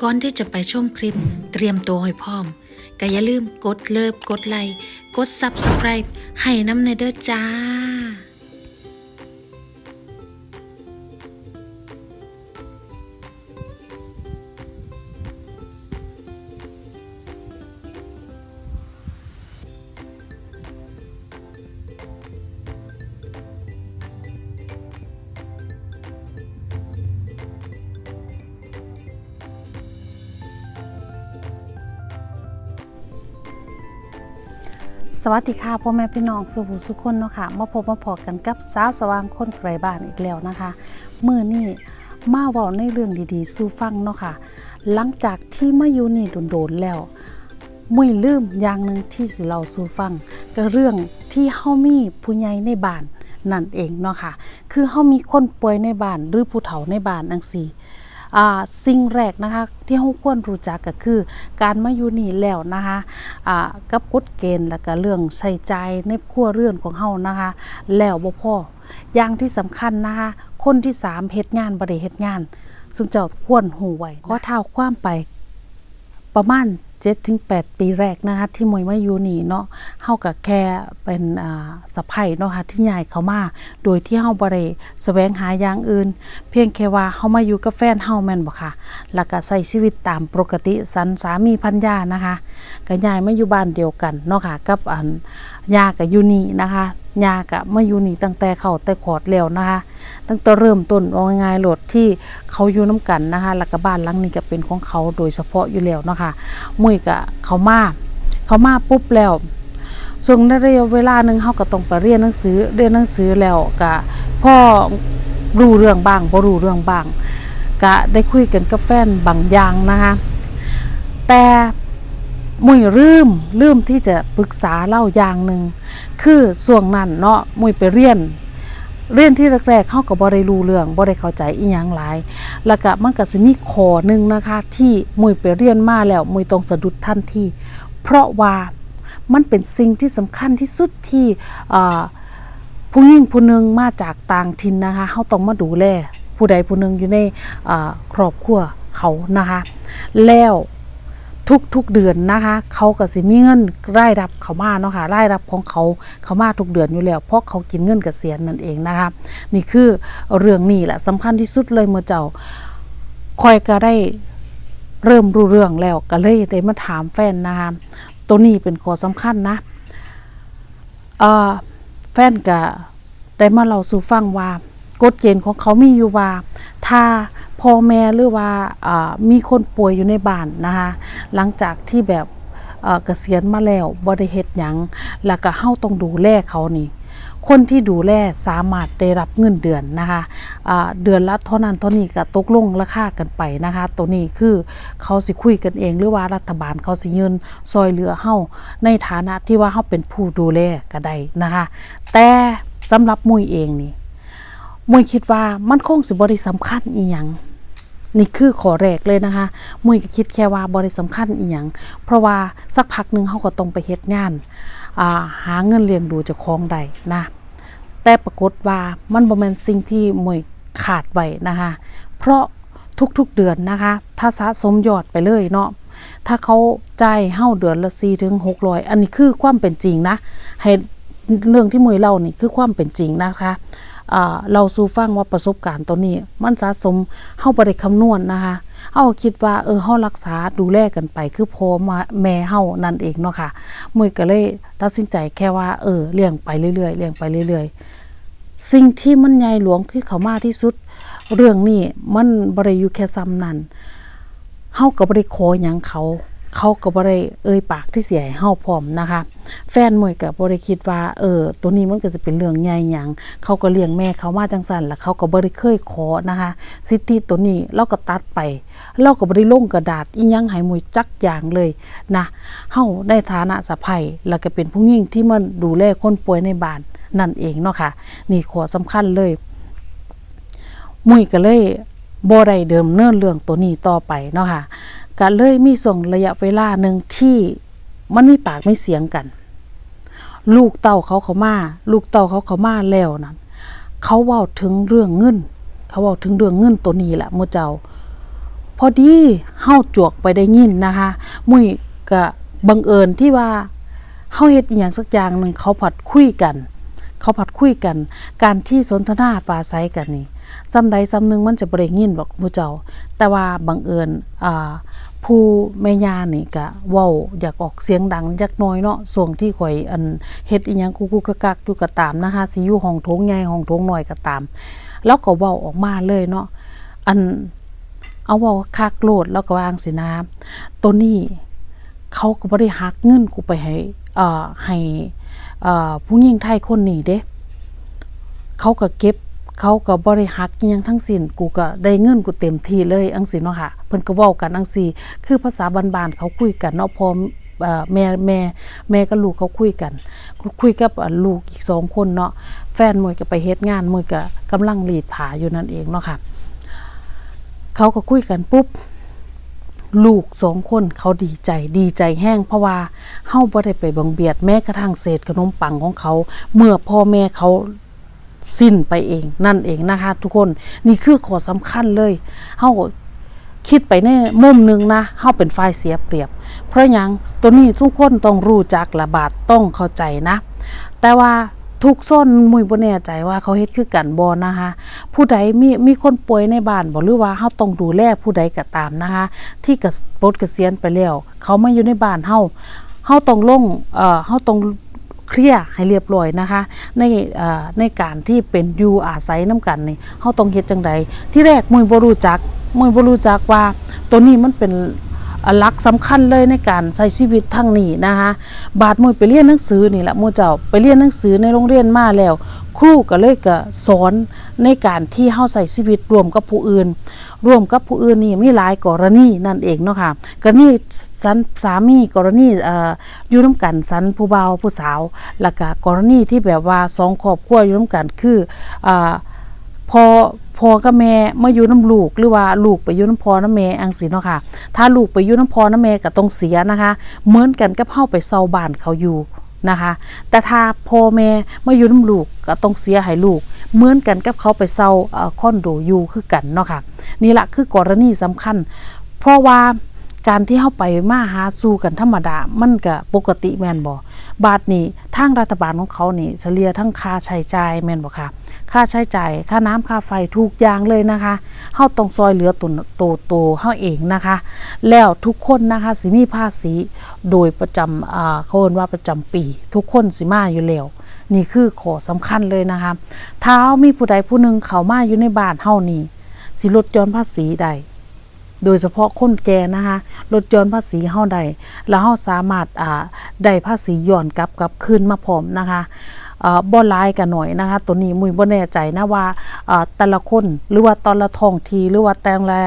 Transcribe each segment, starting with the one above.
ก่อนที่จะไปชมคลิปเตรียมตัวให้พร้อมก็อย่าลืมกดเลิฟกดไลค์กด Subscribe ให้น้ำในเด้อจ้า สวัสดีค่ะพ่อแม่พี่น้องสุภูสุคนเนาะค่ะมาพบมาพอกันกับสาวสว่างคนไกลบ้านอีกแล้วนะคะมือนี่มาเว้าในเรื่องดีๆสู่ฟังเนาะค่ะ หลังจากที่มาอยู่นี่โดนๆแล้วมุยลืมอย่างหนึ่งที่สิเราสู่ฟัง ก็เรื่องที่เฮามีผู้ใหญ่ในบ้านนั่นเองเนาะค่ะ คือเฮามีคนป่วยในบ้านหรือผู้เฒ่าในบ้านจังซี สิ่งแรกนะคะที่เราควรรู้จักก็คือ การมาอยู่นี่แล้วนะคะกับกฎเกณฑ์แล้วก็เรื่องใส่ใจในขั้วเรื่องของเฮานะคะ แล้วบ่พออย่างที่สำคัญนะคะ คนที่สามเฮ็ดงานบริเฮ็ดงาน ซึ่งเจ้าควรหูไว้ขอเท้าความไปประมาณ 7-8ปีแรกนะคะที่มวยมาอยู่นี่เนาะเฮาก็แค่เป็นอ่าสะใภ้เนาะค่ะที่ย้ายเขามา โดยที่เฮาบ่ได้แสวงหาอย่างอื่น เพียงแค่ว่าเฮามาอยู่กับแฟนเฮาแม่นบ่ค่ะ แล้วก็ใช้ชีวิตตามปกติสันสามีพันยานะคะก็ยายมาอยู่บ้านเดียวกันเนาะค่ะกับอันยากับอยู่นี่นะคะ ยาก็มาอยู่นี่ตั้งแต่เขาแต่ขอดแล้วนะคะ ตั้งแต่เริ่มต้นว่าง่ายๆโหลดที่เขาอยู่น้กันนะคะแล้วก็บ้านหลังนี้ก็เป็นของเขาโดยเฉพาะอยู่แล้วนะคะมุ้ยก็เขามาเขามาปุ๊บแล้วส่วนระยะเวลาหนึ่งเขาก็ต้องไปเรียนหนังสือเรียนหนังสือแล้วก็พ่อรู้เรื่องบ้างบ่รู้เรื่องบ้างก็ได้คุยกันกับแฟนบางอย่างนะคะแต่ มุยลืมลืมที่จะปรึกษาเล่าอย่างหนึ่งคือส่วงนั้นเนาะมุยไปเรียน เรียนที่แรกๆเข้าก็บ่ได้รู้เรื่องบ่ได้เข้าใจอีหยังหลาย แล้วก็มันก็สิมีขอหนึงนะคะ ที่มุยไปเรียนมาแล้วมุยต้องสะดุดทันที่ เพราะว่ามันเป็นสิ่งที่สำคัญที่สุดที่ผู้หญิงผู้หนึงมาจากต่างถิ่นนะคะเขาต้องมาดูแลผู้ใดผู้หนึงอยู่ในครอบครัวเขานะคะ แล้ว ทุกๆเดือนนะคะ เขาก็สิมีเงินรายรับเขามาเนาะค่ะรายรับของเขาเขามาทุกเดือนอยู่แล้ว เพราะเขากินเงินเกษียณนั่นเองนะคะ นี่คือเรื่องนี้แหละสำคัญที่สุดเลยเมื่อเจ้าคอยก็ได้เริ่มรู้เรื่องแล้วก็เลยได้มาถามแฟนนะคะตัวนี้เป็นข้อสำคัญนะเอ่อแฟนก็ได้มาเล่าสู่ฟังว่ากฎเกณฑ์ของเขามีอยู่ว่าถ้า พ่อแม่หรือว่ามีคนป่วยอยู่ในบ้านนะคะหลังจากที่แบบเกษียณมาแล้วบ่ได้เฮ็ดหยังแล้วก็เฮาต้องดูแลเขานี่ คนที่ดูแลสามารถได้รับเงินเดือนนะคะอ่าเดือนละเท่านั้นเท่านี้ก็ตกลงราคากันไปนะคะ ตัวนี้คือเขาสิคุยกันเองหรือว่ารัฐบาลเขาสิยืนซอยเหลือเฮาในฐานะที่ว่าเฮาเป็นผู้ดูแลก็ได้นะคะ แต่สำหรับมุยเองนี่ มุยคิดว่ามันคงสิบ่ได้สำคัญอีหยังนี่คือขอแรกเลยนะคะมุยก็คิดแค่ว่าบริสำคัญอีหยังเพราะว่าสักพักหนึ่งเขาก็ต้องไปเฮ็ดงานาหาเงินเลี้ยงดูเจ้าของใดนะ แต่ปรากฏว่ามันบ่แม่นสิ่งที่มุยขาดไว้นะคะ เพราะทุกๆเดือนนะคะ ถ้าสะสมยอดไปเลยเนาะถ้าเขาจ่ายเฮาเดือนละ4ถึง600อันนี้คือความเป็นจริงนะให้เรื่องที่มุยเล่านี่คือความเป็นจริงนะคะ เราสู่ฟังว่าประสบการณ์ตัวนี้ มันสะสมเฮาบ่ได้คำนวณนะคะเฮาคิดว่าเออเฮารักษาดูแลกันไป คือพ่อมาแม่เฮานั่นเองเนาะค่ะมุ้ยก็เลยตัดสินใจแค่ว่าเออเลี้ยงไปเรื่อยๆเลี้ยงไปเรื่อยๆ สิ่งที่มันใหญ่หลวงคือเขามาที่สุด เรื่องนี้มันบ่ได้อยู่แค่ซ้ำนั้นเฮาก็บ่ได้ขอหยังเขา เขาก็บ่ได้เอ่ยปากที่เสียให้เฮาพร้อมนะคะ แฟนมวยก็บ่ได้คิดว่าเออตัวนี้มันก็จะเป็นเรื่องใหญ่หยังเขาก็เลี้ยงแม่เขามาจังซั่นแล้วเขาก็บ่ได้เคยขอนะคะ สิทธิตัวนี้เราก็ตัดไปเราก็บ่ได้ลงกระดาษอีหยังให้มวยจักอย่างเลยนะเฮาในฐานะสะใภ้แล้วก็เป็นผู้หญิงที่มันดูแลคนป่วยในบ้านนั่นเองเนาะค่ะ นี่ข้อสำคัญเลยมุ้ยก็เลยบ่ได้เดิมเนินเรื่องตัวนี้ต่อไปเนาะค่ะ ก็เลยมีส่งระยะเวลาหนึ่งที่มันมีปากไม่เสียงกัน ลูกเต่าเขาเขามา ลูกเต่าเขาเขามาแล้วนั้นเขาเว้าถึงเรื่องเงิน เขาเว้าถึงเรื่องเงินตัวนี้แหละมู่เจ้า พอดีเฮาจวกไปได้ยินนะคะ มุ้ยก็บังเอิญที่ว่าเฮาเฮ็ดอีหยังสักอย่างหนึ่งเขาผัดคุยกัน เขาผัดคุยกัน การที่สนทนาปราศัยกันนี่ ซ้ำใดซ้ำหนึ่งมันจะบ่ได้ยินบอกหมู่เจ้า แต่ว่าบังเอิญอ่าผู้แม่ย่านี่ก็เว้าอยากออกเสียงดังจักน้อยเนาะส่วงที่ข่อยอันเฮ็ดอีหยังกุกๆกักอยู่ก็ตามนะคะสิอยู่ห้องโถงใหญ่ห้องโถงน้อยก็ตาม แล้วก็เว้าออกมาเลยเนาะอันเอาว่าคักโลดแล้วก็วางสินะตัวนี้เขาก็บ่ได้หักเงินกูไปให้เอ่อให้เอ่อผู้หญิงไทยคนนี้เด้ เขาก็เก็บ เขาก็บ่ได้หักยังทั้งสิ้นกูก็ได้เงินกูเต็มที่เลยอังสิเนาะค่ะเพิ่นก็เว้ากันอังสิคือภาษาบ้านๆเขาคุยกันเนาะพ่อแม่แม่แม่กับลูกเขาคุยกัน คุยกับลูกอีกสองคนเนาะแฟนมวยก็ไปเฮ็ดงานมวยก็กำลังรีดผาอยู่นั่นเองเนาะค่ะเขาก็คุยกันปุ๊บลูกสองคนเขาดีใจดีใจแห้งเพราะว่าเฮาบ่ได้ไปบังเบียดแม้กระทั่งเศษขนมปังของเขา เมื่อพ่อแม่เขา สิ้นไปเองนั่นเองนะคะ ทุกคนนี่คือข้อสำคัญเลยเฮาคิดไปในมุมหนึ่งนะเฮาเป็นฝ่ายเสียเปรียบ เพราะยังตัวนี้ทุกคนต้องรู้จักระบาดต้องเข้าใจนะ แต่ว่าทุกส้นมุยบ่แน่ใจว่าเขาเฮ็ดคือกันบ่นะคะ ผู้ใดมีมีคนป่วยในบ้านบ่หรือว่าเฮาต้องดูแลผู้ใดก็ตามนะคะ ที่กระปลดเกษียณไปแล้ว เขามาอยู่ในบ้านเฮาเฮาต้องลงเอ่อเฮาต้อง เคลียร์ให้เรียบร้อยนะคะ ในในการที่เป็นอยู่อาศัยน้กันนี่เฮาต้องเฮ็ดจังใดที่แรกมุยบ่รู้จักมุยบ่รู้จักว่าตัวนี้มันเป็น หลักสำคัญเลยในการใช้ชีวิตทั้งนี้นะคะบาดมวยไปเรียนหนังสือนี่แหละมูเจ้าไปเรียนหนังสือในโรงเรียนมาแล้ว ครูก็เลยก็สอนในการที่เฮาใส่ชีวิตรวมกับผู้อื่นรวมกับผู้อื่นนี่มีหลายกรณีนั่นเองเนาะค่ะกรณีสันสามีกรณีออยู่น้ำกันสันผู้บ่าวผู้สาวแล้วก็กรณีที่แบบว่าสองครอบครัวอยู่น้ำกันคืออพอ พ่อกับแม่มาอยู่น้ำลูกหรือว่าลูกไปอยู่น้ำพ่อน้ำแม่อังสิเนาะค่ะ ถ้าลูกไปอยู่น้ำพ่อน้ำแม่ก็ต้องเสียนะคะ เหมือนกันกับเฮาไปเซาบ้านเขาอยู่นะคะ แต่ถ้าพ่อแม่มาอยู่น้ำลูกก็ต้องเสียให้ลูก เหมือนกันกับเขาไปเซาเอ่อคอนโดอยู่คือกันเนาะค่ะ นี่แหละคือกรณีสำคัญ เพราะว่าการที่เข้าไปมาหาสู่กันธรรมดา มันก็ปกติแมนบ่บาทนี้ทางรัฐบาลของเขานี่เฉลี่ยทั้งค่าใช้จ่ายแมนบ่ค่ะ ค่าใช้จ่ายค่าน้ำค่าไฟทุกอย่างเลยนะคะเฮาต้องซอยเหลือตัวโตโตเฮาเองนะคะ แล้วทุกคนนะคะสิมีภาษีโดยประจำอ่าเขาเรียกว่าประจำปี ทุกคนสิมาอยู่แล้วนี่คือขอสำคัญเลยนะคะถ้ามีผู้ใดผู้หนึ่งเขามาอยู่ในบ้านเฮานี่สิลดย้อนภาษีได้ โดยเฉพาะคนแก่นะคะลดย่อนภาษีเฮาได้แล้วเฮาสามารถอ่าได้ภาษีย้อนกลับกลับคืนมาพร้อมนะคะเอ่อบ่ลายกันหน่อยนะคะ ตัวนี้มุยบ่แน่ใจนะว่าอ่าแต่ละคนหรือว่าแต่ละท้องทีหรือว่าแต่ละ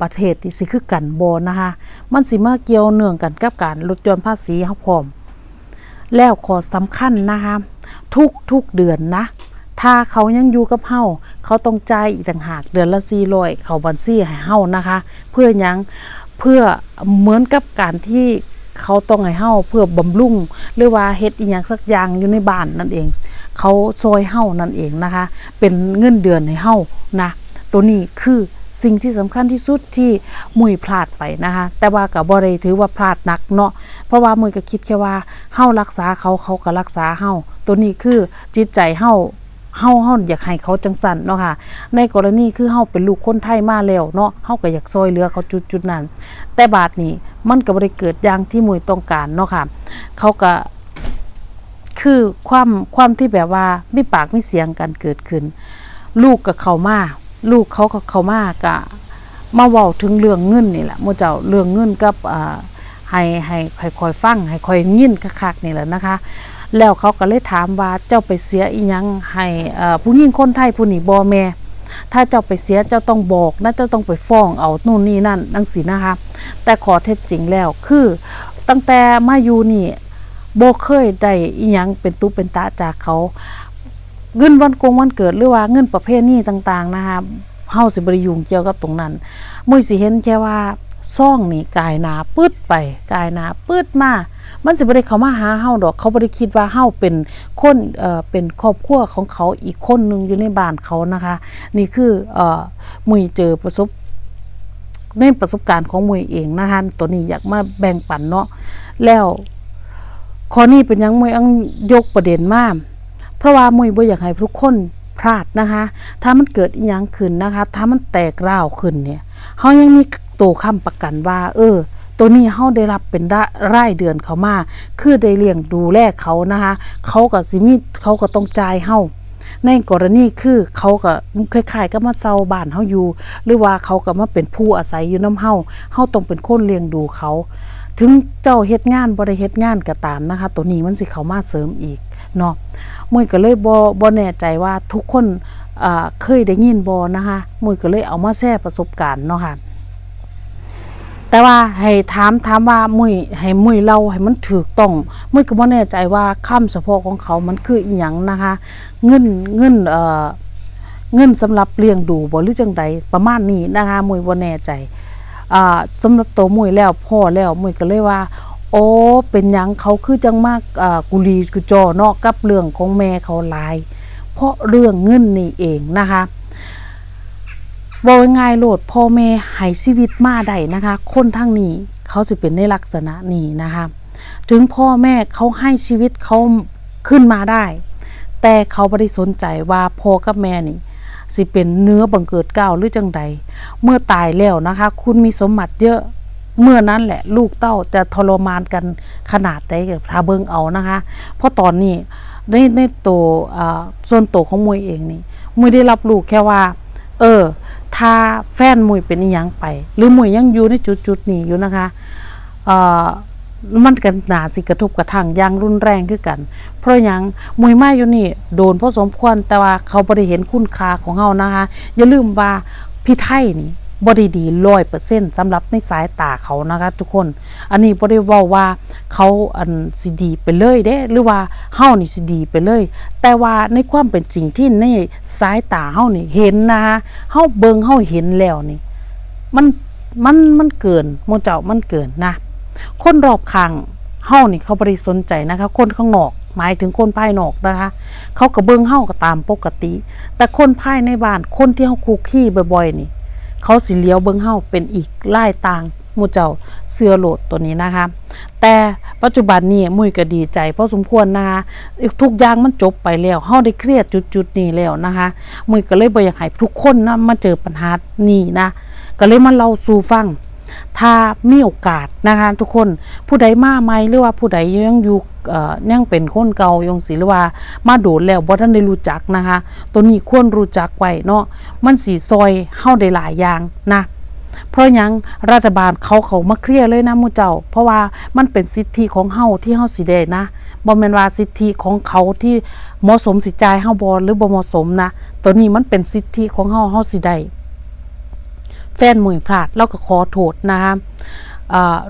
ประเทศนี่สิคือกันบ่นะคะ มันสิมาเกี่ยวเนื่องกันกับการลดหย่อนภาษีเฮาพร้อม แล้วขอสำคัญนะคะ ทุกทุกเดือนนะ ถ้าเขายังอยู่กับเฮาเขาต้องจ่ายอีกต่างหากเดือนละ400เขาบัญชีให้เฮานะคะ เพื่อยังเพื่อเหมือนกับการที่เขาต้องให้เฮาเพื่อบำรุงหรือว่าเฮ็ดอีหยังสักอย่างอยู่ในบ้านนั่นเอง เขาซอยเฮานั่นเองนะคะ เป็นเงินเดือนให้เฮานะ ตัวนี้คือสิ่งที่สำคัญที่สุดที่มุยพลาดไปนะคะ แต่ว่ากับบ่ได้ถือว่าพลาดหนักเนาะเพราะว่ามุยก็คิดแค่ว่าเฮารักษาเขาเขาก็รักษาเฮาตัวนี้คือจิตใจเฮา เฮาเฮาอยากให้เขาจังสันเนาะค่ะ ในกรณีคือเฮาเป็นลูกคนไทยมาแล้วเนาะเฮาก็อยากซอยเหลือเขาจุดจุดนั้น แต่บาดนี้มันก็บ่ได้เกิดอย่างที่มุยต้องการเนาะค่ะ เขาก็คือความความที่แบบว่าไม่ปากไม่เสียงกันเกิดขึ้น ลูกกับเขามาลูกเขากับเขามากะมาเว้าถึงเรื่องเงินนี่แหละโมเจ้าเรื่องเงินกับอ่าให้ให้ให้คอยฟังให้คอยยินคักๆนี่แหละนะคะ แล้วเขาก็เลยถามว่าเจ้าไปเสียอีหยังให้ผู้หญิงคนไทยผู้นี้บ่แม่ถ้าเจ้าไปเสียเจ้าต้องบอกนะเจ้าต้องไปฟ้องเอานู่นนี่นั่นนังสีนะคะ แต่ขอเท็จจริงแล้วคือตั้งแต่มาอยู่นี่บ่เคยได้อีหยังเป็นตุเป็นตะจากเขา เงินวันโกงวันเกิดหรือว่าเงินประเภทนี้ต่าง ๆ นะคะเฮาสิบริยุงเกี่ยวกับตรงนั้น มุ้ยสิเห็นแค่ว่า ซ่องนี่กายนาปืดไปกายนาปืดมา มันสิบ่ได้เขามาหาเฮาดอก เขาบ่ได้คิดว่าเฮาเป็นคนเอ่อเป็นครอบครัวของเขาอีกคนหนึงอยู่ในบ้านเขานะคะ นี่คือเอ่อมุยเจอประสบในประสบการณ์ของมวยเองนะคะตัวนี้อยากมาแบ่งปันเนาะแล้วข้อนี้เป็นยังมวยอังยกประเด็นมากเพราะว่ามวยบ่อยากให้ทุกคนพลาดนะคะ ถ้ามันเกิดอีหยังขึ้นนะคะ ถ้ามันแตกร้าวขึ้นเนี่ยเฮายังมี ตัวค้ำประกันว่า เออ ตัวนี้เฮาได้รับเป็นได้รายเดือนเขามา คือได้เลี้ยงดูแลเขานะคะ เขาก็สิมีเขาก็ต้องจ่ายเฮาในกรณีคือเขาก็คล้ายๆก็มาเซาบ้านเฮาอยู่ หรือว่าเขาก็มาเป็นผู้อาศัยอยู่น้ำเฮาเฮาต้องเป็นคนเลี้ยงดูเขา ถึงเจ้าเฮ็ดงานบ่ได้เฮ็ดงานก็ตามนะคะ ตัวนี้มันสิเขามาเสริมอีกเนาะมุ้ยก็เลยบ่บ่แน่ใจว่าทุกคนเคยได้ยินบ่นะคะมุ้ยก็เลยเอามาแชร์ประสบการณ์เนาะค่ะ แต่ว่าให้ถามถามว่ามุ้ยให้มุ้ยเล่าให้มันถูกต้องมุ้ยก็บ่แน่ใจว่าคำเฉพาะของเขามันคืออีหยังนะคะ เงินเงินเอ่อเงินสำหรับเลี้ยงดูบ่หรือจังใดประมาณนี้นะคะมุ้ยบ่แน่ใจอ่าสำหรับตัวมุ้ยแล้วพ่อแล้วมุ้ยก็เลยว่าโอ้เป็นหยังเขาคือจังมากอ่กุลีกุจอเนาะกับเรื่องของแม่เขาหลาย เพราะเรื่องเงินนี่เองนะคะ บอกง่ายๆโลดพ่อแม่ให้ชีวิตมาได้นะคะ คนทั้งนี้เขาสิเป็นในลักษณะนี้นะคะ ถึงพ่อแม่เขาให้ชีวิตเขาขึ้นมาได้ แต่เขาไม่ได้สนใจว่าพ่อกับแม่นี่สิเป็นเนื้อบังเกิดเก้าหรือจังใด เมื่อตายแล้วนะคะ คุณมีสมบัติเยอะเมื่อนั้นแหละลูกเต้าจะทรมานกันขนาดใดกับทาเบิงเอานะคะ เพราะตอนนี้ในในตัวอ่าส่วนตัวของมวยเองนี่มวยได้รับรู้แค่ว่า เออ ถ้าแฟนมวยเป็นอีหยังไป หรือมวยยังอยู่ในจุดจุดนี้อยู่นะคะเอ่อมันกันหนาสิกระทบกระทั่งอย่างรุนแรงขึ้นกัน เพราะยังมวยไม้อยู่นี่ โดนพอสมควรแต่ว่าเขาบริเห็นคุณค่าของเขานะคะ อย่าลืมว่าพี่ไทยนี่ บริดีร้อยเปอร์เซ็นต์สำหรับในสายตาเขานะคะ ทุกคน อันนี้บริว่าว่าเขาอันสิดีไปเลยเด้ หรือว่าเฮานี่สิดีไปเลย แต่ว่าในความเป็นจริงที่ในสายตาเฮานี่เห็นนะคะเฮาเบิงเฮาเห็นแล้วนี่ มันมันมันเกินโมเจ้ามันเกินนะ คนรอบข้างเฮานี่เขาบริสนใจนะคะ คนข้างนอกหมายถึงคนภายนอกนะคะ เขาก็เบิงเฮาก็ตามปกติ แต่คนภายในบ้านคนที่เฮาคุกคีบ่อยๆนี่ เขาสิเลี้ยวเบิ้งเฮาเป็นอีกไล่ต่างมูเจ้าเสื้อโหลดตัวนี้นะคะ แต่ปัจจุบันนี้มุ้ยก็ดีใจเพราะสมควรนะคะทุกอย่างมันจบไปแล้วเฮาได้เครียดจุดๆนี้แล้วนะคะ มุ้ยก็เลยบ่อยากให้ทุกคนนะมาเจอปัญหานี้นะ ก็เลยมาเล่าสู่ฟัง ถ้ามีโอกาสนะคะทุกคนผู้ใดมาใหม่หรือว่าผู้ใดยังอยู่ยังเป็นคนเก่ายงสิหรือว่ามาโดดแล้วบ่ทันได้รู้จักนะคะ ตัวนี้ควรรู้จักไว้เนาะมันสีซอยเฮาได้หลายอย่างนะเพราะยังรัฐบาลเขาเขามาเคลียร์เลยนะมูเจ้า เพราะว่ามันเป็นสิทธิของเฮาที่เฮาสิได้นะบ่แม่นว่าสิทธิของเขาที่เหมาะสมสิจ่ายเฮาบ่หรือบ่เหมาะสมนะ ตัวนี้มันเป็นสิทธิของเฮาเฮาสิได้ แฟนมวยพลาดเราก็ขอโทษนะคะ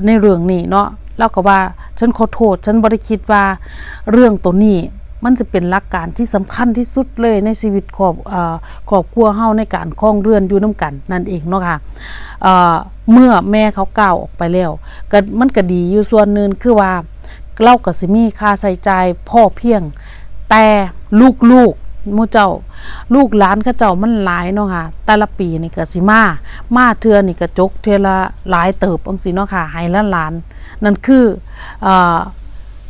ในเรื่องนี้เนาะเราก็ว่าฉันขอโทษ ฉันบริคิดว่าเรื่องตัวนี้มันจะเป็นหลักการที่สำคัญที่สุดเลยในชีวิตครอบครอบครัวเฮาในการครองเรือนอยู่น้กันนั่นเองเนาะค่ะอ่าเมื่อแม่เขาก้าวออกไปแล้วก็มันก็ดีอยู่ส่วนหนึงคือว่าเราก็สิมีค่าใช้จ่ายพ่อเพียง แต่ลูก มู่เจ้า ลูกหลานข้าเจ้ามันหลายเนาะค่ะ แต่ละปีนี่ก็สิมา มาเทือนี่ก็จกเทือละหลายเติบองศีเนาะค่ะให้ละหลาน นั่นคือเอ่อ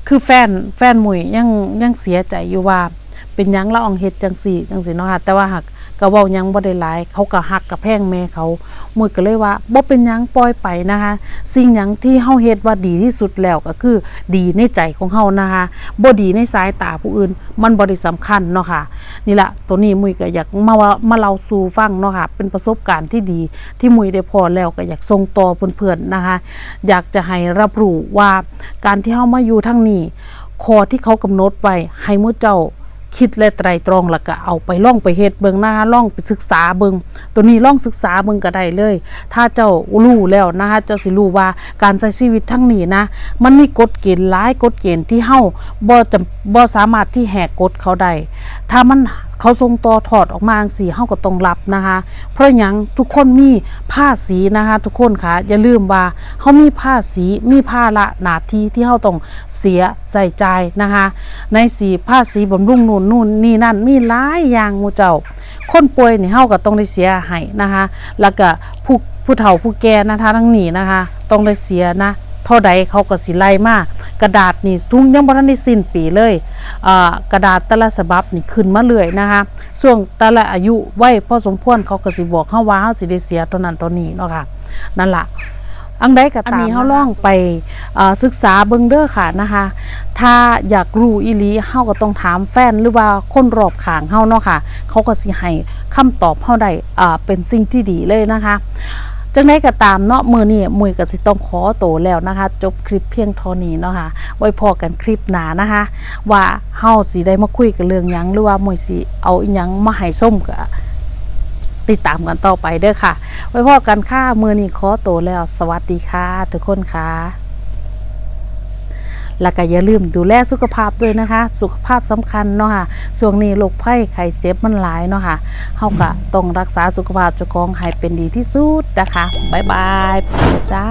คือแฟนแฟนมุยยังยังเสียใจอยู่ว่า เป็นยังละอองเฮ็ดจังสี่จังสี่เนาะค่ะ แต่ว่าหัก ก็เว้ายังบ่ได้หลาย เขาก็ฮักกับแพงแม่เขาหมุยก็เลยว่าบ่เป็นหยังปล่อยไปนะคะ สิ่งหยังที่เฮาเฮ็ดว่าดีที่สุดแล้วก็คือ ดีในใจของเฮานะคะบ่ดีในสายตาผู้อื่น มันบ่ได้สำคัญเนาะค่ะ นี่ละตัวนี้มุยก็อยากมาว่ามาเล่าสู่ฟังเนาะค่ะ เป็นประสบการณ์ที่ดีที่มุยได้พอแล้วก็อยากส่งต่อเพื่อนๆนะคะ อยากจะให้รับรู้ว่าการที่เฮามาอยู่ทั้งนี้คอที่เขากำหนดไว้ให้มู่เจ้า คิดและไตรตรองแล้วก็เอาไปล่องไปเฮ็ดเบิงหน้าล่องไปศึกษาเบิงตัวนี้ล่องศึกษาเบิงก็ได้เลย ถ้าเจ้ารู้แล้วนะคะเจ้าสิรู้ว่าการใช้ชีวิตทั้งนี้นะ มันมีกฎเกณฑ์หลายกฎเกณฑ์ที่เฮาบ่จำบ่สามารถที่แหกกฎเขาได้ถ้ามัน เขาทรงต่อถอดออกมาจังสีเฮาก็ต้องรับนะคะ เพราะยังทุกคนมีผ้าสีนะคะ ทุกคนค่ะอย่าลืมว่าเฮามีผ้าสีมีผ้าละหนาทีที่เฮาต้องเสียใส่ใจนะคะ ในสีผ้าสีบำรุงนู่นนู่นนี่นั่นมีหลายอย่างมูเจ้า คนป่วยนี่เฮาก็ต้องได้เสียให้นะคะ แล้วก็ผู้ผู้เฒ่าผู้แก่นะคะทั้งนี้นะคะ ต้องได้เสียนะ เท่าใดเขาก็สิไล่มากกระดาษนี่ทุ่งยังบ่ทันได้สิ้นปีเลยอ่ากระดาษแต่ละฉบับนี่ขึ้นมาเรื่อยนะคะช่วงแต่ละอายุไว้พอสมควรเขาก็สิบอกเฮาว่าเฮาสิได้เสียตัวนั้นตัวนี้เนาะค่ะนั่นล่ะอังใดก็ตามอันนี้เฮาลองไปเอ่อศึกษาเบิ่งเด้อค่ะนะคะ ถ้าอยากรู้อีหลีเฮาก็ต้องถามแฟนหรือว่าคนรอบข้างเฮาเนาะค่ะ เขาก็สิให้คำตอบเฮาได้อ่าเป็นสิ่งที่ดีเลยนะคะ จังไดก็ตามเนาะมือนี่มุยก็สิต้องขอโตวแล้วนะคะ จบคลิปเพียงเท่านี้เนาะค่ะ ไว้พอกันคลิปหน้านะคะ ว่าเฮาสิได้มาคุยกันเรื่องยังหรือว่ามุยสิเอาอยังมาให้ส้มก็ติดตามกันต่อไปเด้อค่ะ ไว้พอกันค่ะมือนี้ขอโตวแล้ว สวัสดีค่ะ ทุกคนค่ะ แล้วก็อย่าลืมดูแลสุขภาพด้วยนะคะ สุขภาพสำคัญเนาะค่ะช่วงนี้โรคไข้ไข้เจ็บมันหลายเนาะค่ะเฮาก็ต้องรักษาสุขภาพเจ้าของให้เป็นดีที่สุดนะคะบ๊ายบายจ้า